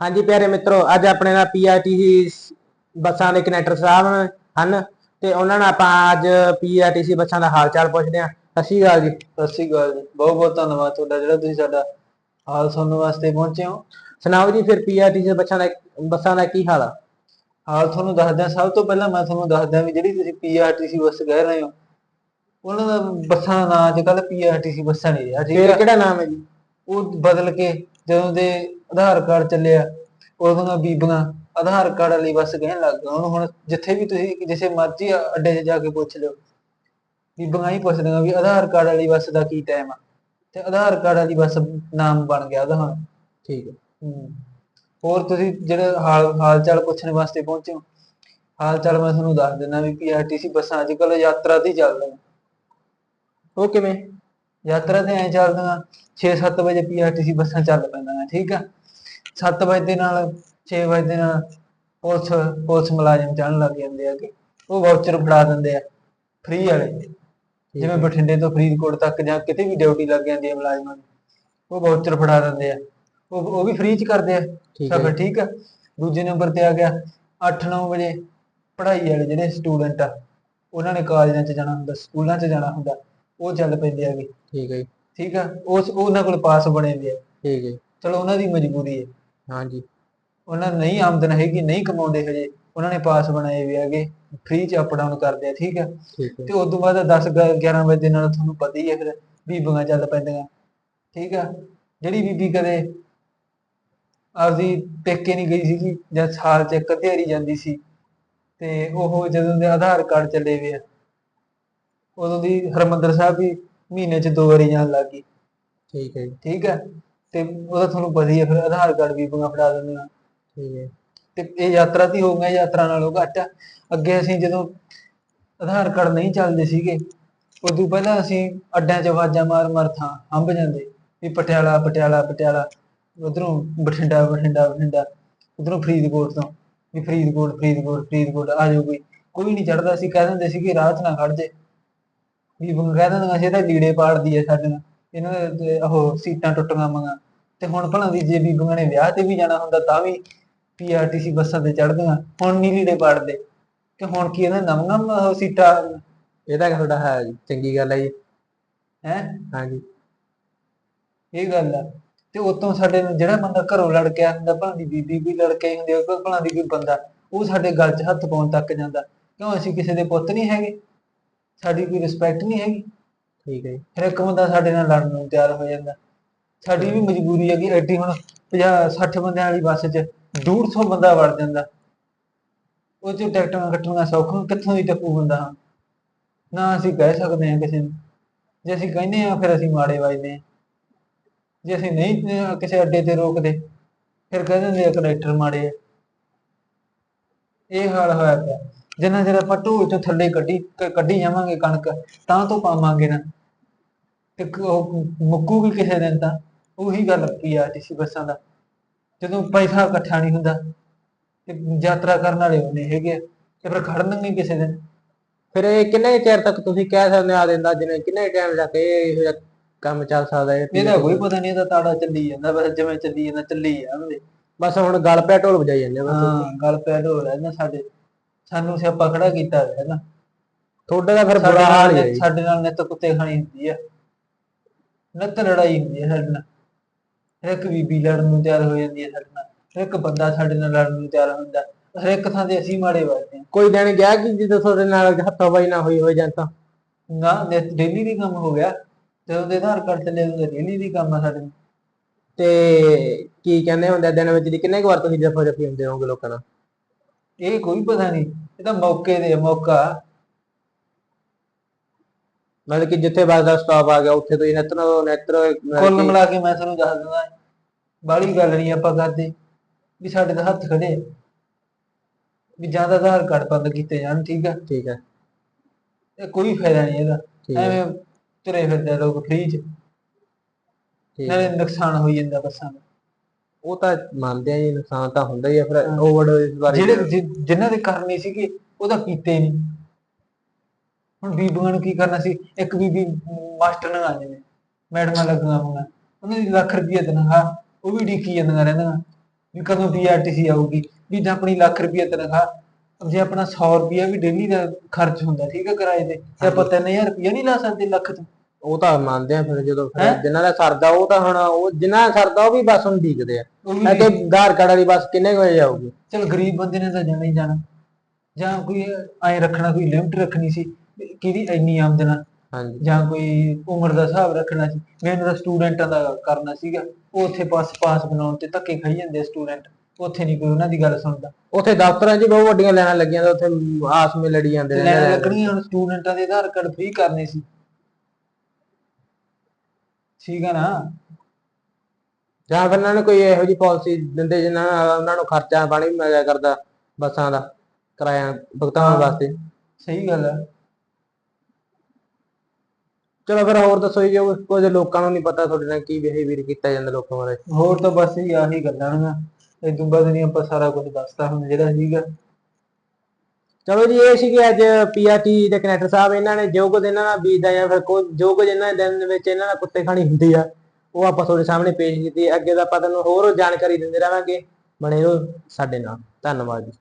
ਹਾਂਜੀ ਪਿਆਰੇ ਮਿੱਤਰੋ ਅੱਜ ਆਪਣੇ ਨਾਲ ਪੀਆਰਟੀਸੀ ਬੱਸਾਂ ਦੇ ਕਨੈਕਟਰ ਸਾਹਿਬ ਹਨ ਤੇ ਉਹਨਾਂ ਨਾਲ ਆਪਾਂ ਅੱਜ ਪੀਆਰਟੀਸੀ ਬੱਸਾਂ ਦਾ ਹਾਲ ਚਾਲ ਪੁੱਛਦੇ ਹਾਂ। ਸਤਿ ਸ਼੍ਰੀ ਅਕਾਲ ਜੀ। ਸਤਿ ਸ਼੍ਰੀ ਅਕਾਲ ਜੀ। ਬਹੁਤ ਬਹੁਤ ਧੰਨਵਾਦ ਤੁਹਾਡਾ ਜਿਹੜਾ ਤੁਸੀਂ ਸਾਡਾ ਹਾਲ ਸੁਣਨ ਵਾਸਤੇ ਪਹੁੰਚੇ ਹੋ। ਸੁਣਾਓ ਜੀ ਫਿਰ ਪੀਆਰਟੀਸੀ ਬੱਸਾਂ ਦਾ ਬੱਸਾਂ ਦਾ ਕੀ ਹਾਲ ਆ? ਹਾਲ ਤੁਹਾਨੂੰ ਦੱਸਦਿਆਂ ਸਭ ਤੋਂ ਪਹਿਲਾਂ ਮੈਂ ਤੁਹਾਨੂੰ ਦੱਸਦਿਆਂ ਵੀ ਜਿਹੜੀ ਤੁਸੀਂ ਪੀਆਰਟੀਸੀ ਬੱਸ ਕਹਿ ਰਹੇ ਹੋ ਉਹਨਾਂ ਦਾ ਬੱਸਾਂ ਦਾ ਨਾਂ ਅੱਜ ਕੱਲ ਪੀਆਰਟੀਸੀ ਬੱਸਾਂ ਨਹੀਂ ਰਿਹਾ ਠੀਕ ਹੈ ਕਿਹੜਾ ਨਾਮ ਹੈ ਜੀ? ਉਹ ਬਦਲ ਕੇ ਜਦੋਂ ਦੇ ਆਧਾਰ ਕਾਰਡ ਚੱਲਿਆ ਉਦੋਂ ਦੀਆਂ ਬੀਬੀਆਂ ਆਧਾਰ ਕਾਰਡ ਵਾਲੀ ਬੱਸ ਕਹਿਣ ਲੱਗ ਗਈਆਂ ਹੁਣ ਹੁਣ ਜਿੱਥੇ ਵੀ ਤੁਸੀਂ ਜਿਸੇ ਮਰਜ਼ੀ ਅੱਡੇ 'ਚ ਜਾ ਕੇ ਪੁੱਛ ਲਿਓ। ਬੀਬੀਆਂ ਹੀ ਪੁੱਛਦੀਆਂ ਵੀ ਆਧਾਰ ਕਾਰਡ ਵਾਲੀ ਬੱਸ ਦਾ ਕੀ ਟਾਈਮ ਆ? ਤੇ ਆਧਾਰ ਕਾਰਡ ਵਾਲੀ ਬੱਸ ਨਾਮ ਬਣ ਗਿਆ ਉਹਦਾ ਹੁਣ। ਠੀਕ ਹੈ। ਹੋਰ ਤੁਸੀਂ ਜਿਹੜੇ ਹਾਲ ਹਾਲ ਚਾਲ ਪੁੱਛਣ ਵਾਸਤੇ ਪਹੁੰਚੇ ਹੋ? ਹਾਲ ਚਾਲ ਮੈਂ ਤੁਹਾਨੂੰ ਦੱਸ ਦਿੰਦਾ ਵੀ ਪੀਆਰਟੀਸੀ ਬੱਸਾਂ ਅੱਜ ਕੱਲ੍ਹ ਯਾਤਰਾ ਤੇ ਹੀ ਚੱਲਦੀਆਂ ਉਹ ਕਿਵੇਂ? ਯਾਤਰਾ ਤੇ ਐ ਚੱਲਦੀਆਂ 6-7 ਵਜੇ ਪੀਆਰਟੀਸੀ ਬੱਸਾਂ ਚੱਲ ਪੈਂਦੀਆਂ ਠੀਕ ਆ? 7 ਵਜੇ ਦੇ ਨਾਲ 6 ਵਜੇ ਦੇ ਨਾਲ ਪੁਲਿਸ ਪੁਲਿਸ ਮੁਲਾਜ਼ਮ ਚੜਨ ਲੱਗ ਜਾਂਦੇ ਆ ਕਿ ਉਹ ਵਾਊਚਰ ਫੜਾ ਦਿੰਦੇ ਆ ਫ੍ਰੀ ਵਾਲੇ। ਜਿਵੇਂ ਬਠਿੰਡੇ ਤੋਂ ਫਰੀਦਕੋਟ ਤੱਕ ਜਾਂ ਕਿਤੇ ਵੀ ਡਿਊਟੀ ਲੱਗ ਜਾਂਦੀ ਹੈ ਮੁਲਾਜ਼ਮਾਂ ਦੀ ਉਹ ਵਾਊਚਰ ਫੜਾ ਦਿੰਦੇ ਆ। ਉਹ ਉਹ ਵੀ ਫ੍ਰੀ ਚ ਕਰਦੇ ਆ ਸਫਰ ਠੀਕ ਆ? ਦੂਜੇ ਨੰਬਰ ਤੇ ਆ ਗਿਆ 8-9 ਵਜੇ ਪੜ੍ਹਾਈ ਵਾਲੇ ਜਿਹੜੇ ਸਟੂਡੈਂਟ ਆ ਉਹਨਾਂ ਨੇ ਕਾਲਜਾਂ 'ਚ ਜਾਣਾ ਹੁੰਦਾ ਸਕੂਲਾਂ 'ਚ ਜਾਣਾ ਹੁੰਦਾ। ਉਹ ਚੱਲ ਪੈਂਦੇ ਆਗੇ ਠੀਕ ਹੈ ਜੀ, ਠੀਕ ਆ? ਉਸ ਉਹਨਾਂ ਕੋਲ ਪਾਸ ਬਣੇ ਹੁੰਦੇ ਆ। ਠੀਕ ਹੈ ਚਲੋ ਉਹਨਾਂ ਦੀ ਮਜਬੂਰੀ ਹੈ ਹਾਂਜੀ। ਉਹਨਾਂ ਨੂੰ ਨਹੀਂ ਆਮਦਨ ਹੈਗੀ ਨਹੀਂ ਕਮਾਉਂਦੇ ਹਜੇ। ਉਹਨਾਂ ਨੇ ਪਾਸ ਬਣਾਏ ਵੀ ਹੈਗੇ ਫ੍ਰੀ ਚ ਅਪ ਡਾਊਨ ਕਰਦੇ ਆ ਠੀਕ ਆ? ਤੇ ਉਸ ਤੋਂ ਬਾਅਦ 10 11 ਵਜੇ ਦੇ ਨਾਲ ਤੁਹਾਨੂੰ ਪਤਾ ਹੀ ਹੈ ਫਿਰ ਬੀਬੀਆਂ ਚੱਲ ਪੈਂਦੀਆਂ। ਠੀਕ ਆ? ਜਿਹੜੀ ਬੀਬੀ ਕਦੇ ਆਪਦੀ ਪੇਕੇ ਨਹੀਂ ਗਈ ਸੀਗੀ ਜਾਂ ਸਾਲ ਚ ਇੱਕ ਦਿਹਾੜੀ ਜਾਂਦੀ ਸੀ ਤੇ ਉਹ ਜਦੋਂ ਦੇ ਆਧਾਰ ਕਾਰਡ ਚੱਲੇ ਵੇ ਆ ਉਦੋਂ ਦੀ ਹਰਮੰਦਰ ਸਾਹਿਬ ਵੀ ਮਹੀਨੇ ਚ ਦੋ ਵਾਰੀ ਜਾਣ ਲੱਗ ਗਈ। ਠੀਕ ਹੈ ਜੀ, ਠੀਕ ਹੈ? ਤੇ ਉਹਦਾ ਤੁਹਾਨੂੰ ਪਤਾ ਹੀ ਹੈ ਫਿਰ ਆਧਾਰ ਕਾਰਡ ਵੀ ਬੀਬੀਆਂ ਫੜਾ ਦਿੰਦੀਆਂ ਠੀਕ ਹੈ। ਤੇ ਇਹ ਯਾਤਰਾ ਦੀ ਹੋ ਗਿਆ ਯਾਤਰਾ ਨਾਲੋਂ ਘੱਟ। ਆ। ਅੱਗੇ ਅਸੀਂ ਜਦੋਂ ਆਧਾਰ ਕਾਰਡ ਨਹੀਂ ਚੱਲਦੇ ਸੀਗੇ ਉਦੋਂ ਪਹਿਲਾਂ ਅਸੀਂ ਅੱਡਿਆਂ 'ਚ ਆਵਾਜ਼ਾਂ ਮਾਰ ਮਾਰ ਥਾਂ ਹੰਭ ਜਾਂਦੇ। ਵੀ ਪਟਿਆਲਾ ਪਟਿਆਲਾ ਪਟਿਆਲਾ। ਉਧਰੋਂ ਬਠਿੰਡਾ ਬਠਿੰਡਾ ਬਠਿੰਡਾ। ਉਧਰੋਂ ਫਰੀਦਕੋਟ ਤੋਂ। ਵੀ ਫਰੀਦਕੋਟ ਫਰੀਦਕੋਟ ਫਰੀਦਕੋਟ ਆ ਜਾਓ ਕੋਈ। ਕੋਈ ਨਹੀਂ ਚੜਦਾ ਸੀ ਕਹਿ ਦਿੰਦੇ ਸੀ ਕਿ 'ਚ ਨਾ ਖੜ ਜੇ। ਵੀ ਬੰਗ ਕਹਿ ਦਿੰਦੇ ਸੀ ਇਹ ਤਾਂ ਲੀੜੇ ਪਾੜਦੀ ਹੈ ਸਾਡੇ ਨਾਲ ਇਹਨਾਂ ਦੇ ਉਹ ਸੀਟਾਂ ਟੁੱਟੀਆਂ ਮੰਗਾ ਤੇ ਹੁਣ ਭਲਾ ਦੀ ਜੇ ਬੀਬੀਆਂ ਨੇ ਵਿਆਹ ਤੇ ਵੀ ਜਾਣਾ ਹੁੰਦਾ ਤਾਂ ਵੀ ਪੀਆਰਟੀਸੀ ਬੱਸਾਂ ਤੇ ਚੜ੍ਹਦੀਆਂ ਹੁਣ ਨਹੀਂ ਲੀੜੇ ਪਾੜਦੇ। ਤੇ ਹੁਣ ਕੀ ਇਹਨਾਂ ਨਵੀਆਂ ਸੀਟਾਂ ਇਹ ਤਾਂ ਤੁਹਾਡਾ ਹੈ ਜੀ? ਚੰਗੀ ਗੱਲ ਹੈ ਜੀ। ਹੈ? ਹਾਂਜੀ। ਇਹ ਗੱਲ ਆ। ਤੇ ਉਤੋਂ ਸਾਡੇ ਨੂੰ ਜਿਹੜਾ ਬੰਦਾ ਘਰੋਂ ਲੜ ਕੇ ਆਇਆ ਹੁੰਦਾ ਭਲਾ ਦੀ ਬੀਬੀ ਵੀ ਲੜ ਕੇ ਆਈ ਹੁੰਦੀ ਆ ਭਲਾ ਦੀ ਕੋਈ ਬੰਦਾ ਉਹ ਸਾਡੇ ਗੱਲ 'ਚ ਹੱਥ ਪਾਉਣ ਤੱਕ ਜਾਂਦਾ। ਕਿਉਂ ਅਸੀਂ ਕਿਸੇ ਦੇ ਪੁੱਤ ਨਹੀਂ ਹੈਗੇ? ਸਾਡੀ ਕੋਈ ਰਿਸਪੈਕਟ ਨਹੀਂ ਹੈਗੀ। ਠੀਕ ਹੈ ਜੀ, ਫਿਰ ਇੱਕ ਬੰਦਾ ਸਾਡੇ ਨਾਲ ਲੜਨ ਨੂੰ ਤਿਆਰ ਹੋ ਜਾਂਦਾ। ਸਾਡੀ ਵੀ ਮਜਬੂਰੀ ਹੈ ਕਿ ਐਡੀ ਹੁਣ 50 60 ਬੰਦਿਆਂ ਵਾਲੀ ਬੱਸ 'ਚ 150 ਬੰਦਾ ਵੜ ਜਾਂਦਾ। ਉਹ 'ਚ ਟਿਕਟਾਂ ਕੱਟਣੀਆਂ ਸੌਖੀਆਂ ਕਿੱਥੋਂ ਦੀ ਟੱਪੂ ਬੰਦਾ? ਹਾਂ ਨਾ ਅਸੀਂ ਕਹਿ ਸਕਦੇ ਹਾਂ ਕਿਸੇ ਨੂੰ। ਜੇ ਅਸੀਂ ਕਹਿੰਦੇ ਹਾਂ ਫਿਰ ਅਸੀਂ ਮਾੜੇ ਵੱਜਦੇ ਹਾਂ। ਜੇ ਅਸੀਂ ਨਹੀਂ ਕਿਸੇ ਅੱਡੇ ਤੇ ਰੋਕਦੇ ਫਿਰ ਕਹਿ ਦਿੰਦੇ ਆ ਕੰਡਕਟਰ ਮਾੜੇ ਆ। ਇਹ ਹਾਲ ਹੋਇਆ ਪਿਆ। ਜਿੰਨਾ ਚਿਰ ਆਪਾਂ ਢੋਲ ਤੋਂ ਥੱਲੇ ਕੱਢੀ ਕ- ਕੱਢੀ ਜਾਵਾਂਗੇ ਕਣਕ ਤਾਂ ਤੋਂ ਪਾਵਾਂਗੇ ਨਾ। ਤੇ ਕ- ਉਹ ਮੁੱਕੂਗੀ ਕਿਸੇ ਦਿਨ ਤਾਂ। ਉਹੀ ਗੱਲ ਪੀਆਰਟੀਸੀ ਬੱਸਾਂ ਦਾ। ਜਦੋਂ ਪੈਸਾ ਇਕੱਠਾ ਨਹੀਂ ਹੁੰਦਾ ਤੇ ਯਾਤਰਾ ਕਰਨ ਵਾਲੇ ਉਹਨੇ ਹੈਗੇ। ਆ, ਤੇ ਫਿਰ ਖੜਨਗੇ ਕਿਸੇ ਦਿਨ। ਫਿਰ ਇਹ ਕਿੰਨੇ ਚਿਰ ਤੱਕ ਤੁਸੀਂ ਕਹਿ ਸਕਦੇ ਆ ਦਿੰਦਾ ਜਿਵੇਂ ਕਿੰਨੇ ਟਾਈਮ ਤੱਕ ਇਹ ਇਹੋ ਜਿਹਾ ਕੰਮ ਚੱਲ ਸਕਦਾ ਹੈ? ਇਹਦਾ ਕੋਈ ਪਤਾ ਨਹੀਂ ਇਹਦਾ ਤਾੜਾ ਚੱਲੀ ਜਾਂਦਾ ਬਸ ਜਿਵੇਂ ਚੱਲੀ ਜਾਂਦਾ ਚੱਲੀ ਜਾਂਦੇ। ਬਸ ਹੁਣ ਗੱਲ ਪਿਆ ਢੋਲ ਵਜਾਈ ਜਾਂਦੇ ਆ ਬਸ। ਹਾਂ ਗੱਲ ਪੈ ਹੋ ਰਿਹਾ ਨਾ ਸਾਡੇ। ਸਾਨੂੰ ਸਿਆਪਾ ਖੜਾ ਕੀਤਾ ਹੋਇਆ ਨਾ। ਤੁਹਾਡੇ ਦਾ ਫਿਰ ਬੁਰਾ ਹਾਲ ਹੀ ਹੈ। ਸਾਡੇ ਨਾਲ ਨਿੱਤ ਕੁੱਤੇ ਖਾਣੀ ਹੁੰਦੀ ਆ। ਨਿੱਤ ਲੜਾਈ ਹੁੰਦੀ ਹੈ ਸਾਡੇ ਨਾਲ। ਇੱਕ ਬੀਬੀ ਲੜਨ ਨੂੰ ਤਿਆਰ ਹੋ ਜਾਂਦੀ ਹੈ ਸਾਡੇ ਨਾਲ। ਇੱਕ ਬੰਦਾ ਸਾਡੇ ਨਾਲ ਲੜਨ ਨੂੰ ਤਿਆਰ ਹੁੰਦਾ। ਹਰ ਇੱਕ ਥਾਂ ਤੇ ਅਸੀਂ ਮਾੜੇ ਹਾਂ ਕੋਈ ਦਿਨ ਗਿਆ ਕਿ ਜਦੋਂ ਤੁਹਾਡੇ ਨਾਲ ਹੱਥੋਂ ਨਾ ਹੋਈ ਹੋਈ ਜਾਂ ਤਾਂ? ਨਾ ਡੇਲੀ ਦੀ ਕੰਮ ਹੋ ਗਿਆ। ਜਦੋਂ ਦੇ ਆਧਾਰ ਕਾਰਡ ਚੱਲੇ ਉਹਦੇ ਡੇਲੀ ਦੀ ਕੰਮ ਆ ਸਾਡੇ ਤੇ ਕੀ ਕਹਿੰਦੇ ਹੁੰਦੇ ਦਿਨ ਵਿੱਚ ਦੀ ਕਿੰਨੇ ਕੁ ਵਾਰ ਤੁਸੀਂ ਜਫਾ ਜਫੀ ਹੁੰਦੇ ਹੋਗੇ ਲੋਕਾਂ ਨਾਲ? ਇਹ ਕੋਈ ਪਤਾ ਨਹੀਂ ਇਹ ਤਾਂ ਮੌਕੇ ਦੇ ਮੌਕਾ। ਮਤਲਬ ਕਿ ਜਿੱਥੇ ਬੱਸ ਦਾ ਸਟਾਪ ਆ ਗਿਆ ਉੱਥੇ ਤੁਸੀਂ ਨੈਤਰੋ ਨੈਤਰੋ ਕੁੱਲ ਮਿਲਾ ਕੇ ਮੈਂ ਤੁਹਾਨੂੰ ਦੱਸ ਦਿੰਦਾ ਬਾਹਲੀ ਗੱਲ ਨਹੀਂ ਆਪਾਂ ਕਰਦੇ ਵੀ ਸਾਡੇ ਤਾਂ ਹੱਥ ਖੜੇ ਆ। ਵੀ ਜਾਂ ਤਾਂ ਆਧਾਰ ਕਾਰਡ ਬੰਦ ਕੀਤੇ ਜਾਣ ਠੀਕ ਆ? ਠੀਕ ਹੈ ਇਹ ਕੋਈ ਫਾਇਦਾ ਨਹੀਂ ਇਹਦਾ। ਐਵੇਂ ਤੁਰੇ ਫਿਰਦੇ ਆ ਲੋਕ ਫ੍ਰੀ ਚ। ਨਾਲੇ ਹੈ ਨੁਕਸਾਨ ਹੋਈ ਜਾਂਦਾ ਬੱਸਾਂ ਦਾ। ਉਹ ਤਾਂ ਮੰਨਦੇ ਆ ਜੀ ਨੁਕਸਾਨ ਤਾਂ ਹੁੰਦਾ ਹੀ ਆ ਫਿਰ ਓਵਰਡੋਜ਼ ਬਾਰੇ ਜਿਹੜੇ ਜਿ- ਜਿਨ੍ਹਾਂ ਦੇ ਕਰਨੇ ਸੀਗੇ ਉਹ ਤਾਂ ਕੀਤੇ ਨਹੀਂ। ਹੁਣ ਬੀਬੀਆਂ ਨੂੰ ਕੀ ਕਰਨਾ ਸੀ? ਇੱਕ ਬੀਬੀ ਮਾਸਟਰ ਨਾਲ ਆ ਜਿਵੇਂ ਮੈਡਮਾਂ ਲੱਗੀਆਂ ਹੋਣਾ ਉਹਨਾਂ ਦੀ ਲੱਖ ਰੁਪਈਆ ਤਨਖਾਹ ਉਹ ਵੀ ਡੀਕੀ ਜਾਂਦੀਆਂ ਰਹਿੰਦੀਆਂ। ਵੀ ਕਦੋਂ ਪੀਆਰਟੀਸੀ ਆਊਗੀ? ਵੀ ਜੇ ਆਪਣੀ ਲੱਖ ਰੁਪਏ ਤਨਖਾਹ ਜੇ ਆਪਣਾ 100 ਰੁਪਿਆ ਵੀ ਡੇਲੀ ਦਾ ਖਰਚ ਹੁੰਦਾ ਠੀਕ ਹੈ ਕਿਰਾਏ ਤੇ ਤੇ ਆਪਾਂ 3000 ਰੁਪਿਆ ਨਹੀਂ ਲਾ ਸਕਦੇ ਲੱਖ ਚ ਉਹ ਤਾਂ ਮੰਨਦੇ ਆ ਫਿਰ ਜਦੋਂ ਫਿਰ? ਜਿਨ੍ਹਾਂ ਦਾ ਸਰਦਾ ਉਹ ਤਾਂ ਹੁਣ ਉਹ ਜਿਨ੍ਹਾਂ ਦਾ ਸਰਦਾ ਉਹ ਵੀ ਬਸ ਹੁਣ ਡੀਕਦੇ ਆ। ਐ ਕਿ ਆਧਾਰ ਕਾਰਡ ਵਾਲੀ ਬੱਸ ਕਿੰਨੇ ਕੁ ਵਜੇ ਆਊਗੀ ਚਲ ਗਰੀਬ ਬੰਦੇ ਨੇ ਤਾਂ ਜਾਣਾ ਹੀ ਜਾਣਾ। ਜਾਂ ਕੋਈ ਐ ਰੱਖਣਾ ਕੋਈ ਲਿਮਟ ਰੱਖਣੀ ਸੀ ਕਿਹਦੀ ਇੰਨੀ ਆਮਦਨ ਆ? ਹਾਂਜੀ। ਜਾਂ ਕੋਈ ਉਮਰ ਦਾ ਹਿਸਾਬ ਰੱਖਣਾ ਸੀ। ਮੈਨੂੰ ਤਾਂ ਸਟੂਡੈਂਟਾਂ ਦਾ ਕਰਨਾ ਸੀਗਾ। ਉਹ ਉੱਥੇ ਪਾਸ ਪਾਸ ਬਣਾਉਣ ਤੇ ਧੱਕੇ ਖਾਈ ਜਾਂਦੇ ਸਟੂਡੈਂਟ। ਉੱਥੇ ਨਹੀਂ ਕੋਈ ਉਹਨਾਂ ਦੀ ਗੱਲ ਸੁਣਦਾ। ਉੱਥੇ ਦਫ਼ਤਰਾਂ 'ਚ ਬਹੁਤ ਵੱਡੀਆਂ ਲਾਈਨਾਂ ਲੱਗੀਆਂ ਤੇ ਉੱਥੇ ਆਸ ਮੇ ਲੜੀ ਜਾਂਦੇ ਲੈਣ ਨੇ ਹੁਣ ਸਟੂਡੈਂਟਾਂ ਦੇ ਆਧਾਰ ਕਾਰਡ ਫ੍ਰੀ ਕਰਨੇ ਸੀ। ਠੀਕ ਆ ਨਾ? ਜਾਂ ਫਿਰ ਇਹਨਾਂ ਨੇ ਕੋਈ ਇਹੋ ਜਿਹੀ ਪਾਲਿਸੀ ਦਿੰਦੇ ਜਿਨ੍ਹਾਂ ਨਾਲ ਉਹਨਾਂ ਨੂੰ ਖਰਚਾ ਪਾਣੀ ਵੀ ਮਿਲਿਆ ਕਰਦਾ ਬੱਸਾਂ ਦਾ ਕਿਰਾਇਆ ਭੁਗਤਾਨ। ਵਾਸਤੇ। ਸਹੀ ਗੱਲ ਹੈ ਚਲੋ ਫਿਰ ਹੋਰ ਦੱਸੋ ਜੀ ਜੋ ਕੁਝ ਲੋਕਾਂ ਨੂੰ ਨਹੀਂ ਪਤਾ ਤੁਹਾਡੇ ਨਾਲ ਕੀ ਬਿਹੇਵੀਅਰ ਕੀਤਾ ਜਾਂਦਾ ਲੋਕਾਂ ਬਾਰੇ। ਹੋਰ ਤਾਂ ਬਸ ਇਹ ਆਹੀ ਗੱਲਾਂ ਨੇ। ਇਹ ਤੋਂ ਬਾਅਦ ਨਹੀਂ ਆਪਾਂ ਸਾਰਾ ਕੁਝ ਦੱਸਤਾ ਹੁਣ ਜਿਹੜਾ ਸੀਗਾ। ਚਲੋ ਜੀ, ਇਹ ਸੀਗੇ ਅੱਜ ਪੀਆਰਟੀ ਦੇ ਕਨੈਕਟਰ ਸਾਹਿਬ, ਇਹਨਾਂ ਨੇ ਜੋ ਕੁਝ ਇਹਨਾਂ ਨਾਲ ਬੀਜਦਾ ਜਾਂ ਫਿਰ ਜੋ ਕੁਝ ਇਹਨਾਂ ਦੇ ਦਿਨ ਵਿੱਚ ਇਹਨਾਂ ਨਾਲ ਕੁੱਤੇ ਖਾਣੀ ਹੁੰਦੀ ਆ, ਉਹ ਆਪਾਂ ਤੁਹਾਡੇ ਸਾਹਮਣੇ ਪੇਸ਼ ਕੀਤੀ। ਅੱਗੇ ਦਾ ਆਪਾਂ ਤੁਹਾਨੂੰ ਹੋਰ ਜਾਣਕਾਰੀ ਦਿੰਦੇ ਰਹਾਂਗੇ। ਬਣੇ ਰਹੋ ਸਾਡੇ ਨਾਲ। ਧੰਨਵਾਦ ਜੀ।